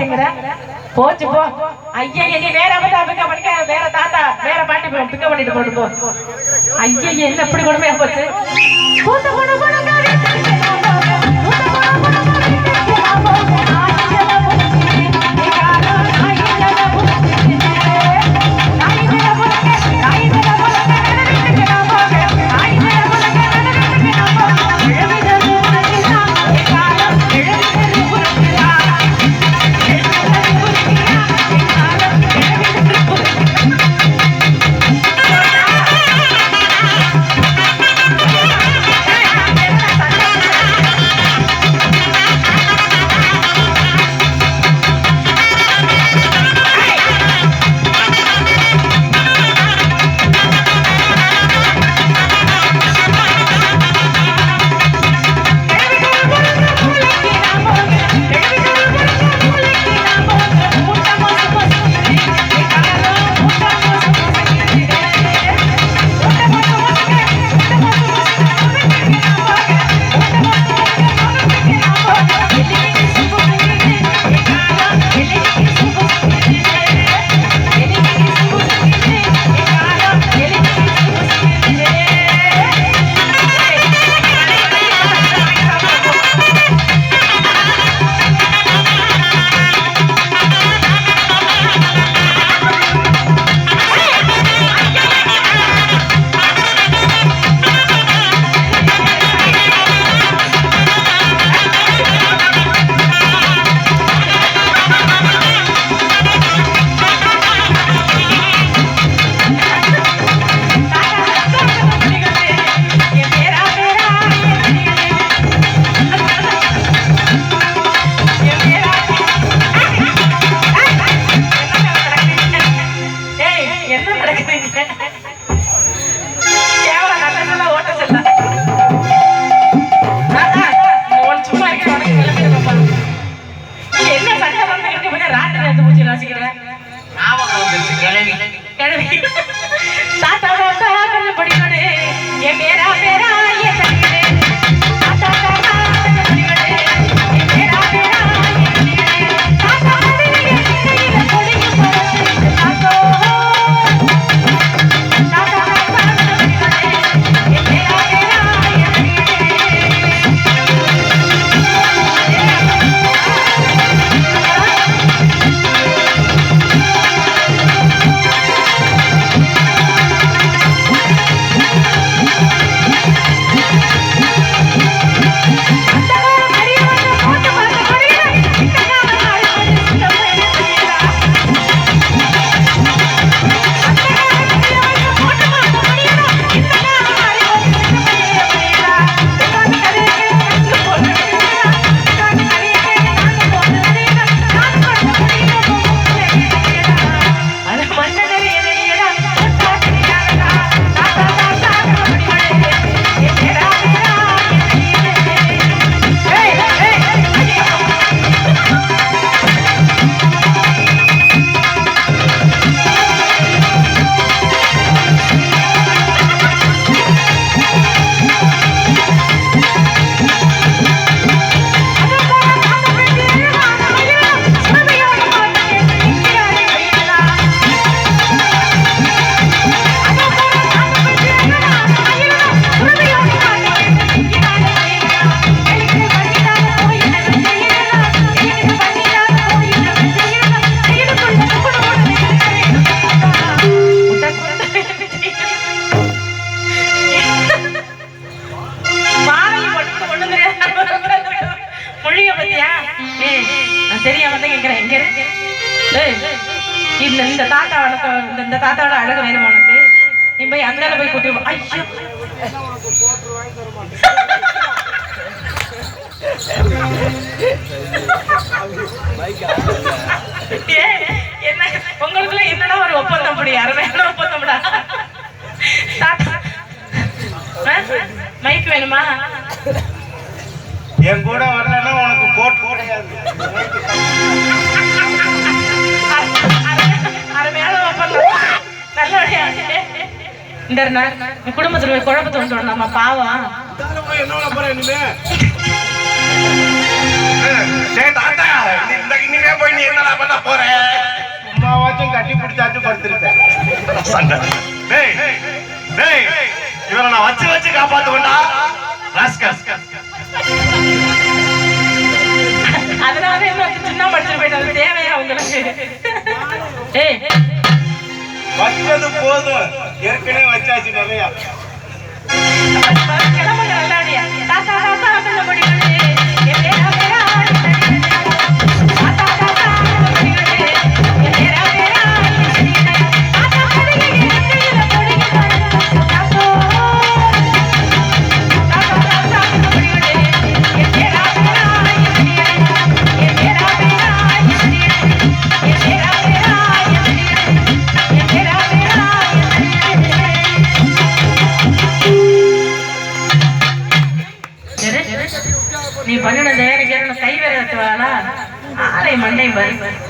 மாட்டேங்கிற. போச்சு போ. ஐயா நீ வேற அப்பதான் பிக்க பண்ணிக்க வேற தாத்தா வேற பாட்டி பிக்க பண்ணிட்டு போட்டு போ. ஐயா என்ன இப்படி கொடுமையா போச்சு. என்ன நடக்குது இங்க? கேவலம் நல்ல நல்ல ஓட்ட செல்ல. சும்மா இருக்க, உனக்கு கிளம்பிடு பாப்பா. நீ என்ன சண்டை இருக்க போதே ராத்திரி எடுத்து கிளவி கிளம்பி. இந்த இந்த தாத்தா வளர்க்க இந்த- தாத்தாவோட அழகு வேணுமா உனக்கு? நீ போய் அந்த போய் கூட்டி ஐயோ. என்ன? உங்களுக்குள்ள என்னடா ஒரு ஒப்பந்தம் படி? அருமையான ஒப்பந்தம்டா தாத்தா. மைக் வேணுமா? என் கூட இந்த குடும்பத்துல போய் குழப்பத்தை கொண்டு வரலாமா? பாவம் என்ன பண்ண போற இனிமே. ஏய், தாத்தா இந்த இனிமே போய் நீ என்னடா பண்ண போற? சும்மாவாச்சும் கட்டி பிடிச்சாச்சும் டேய் இவரை நான் வச்சு வச்சு காப்பாத்துவேன்டா. ராஸ்கல் அதனால சின்ன படிச்சுட்டு போயிட்டு தேவையா உங்களுக்கு? ஏய் வச்சது போதும். ஏற்கனவே வச்சாச்சு நிறையா 内门内门。门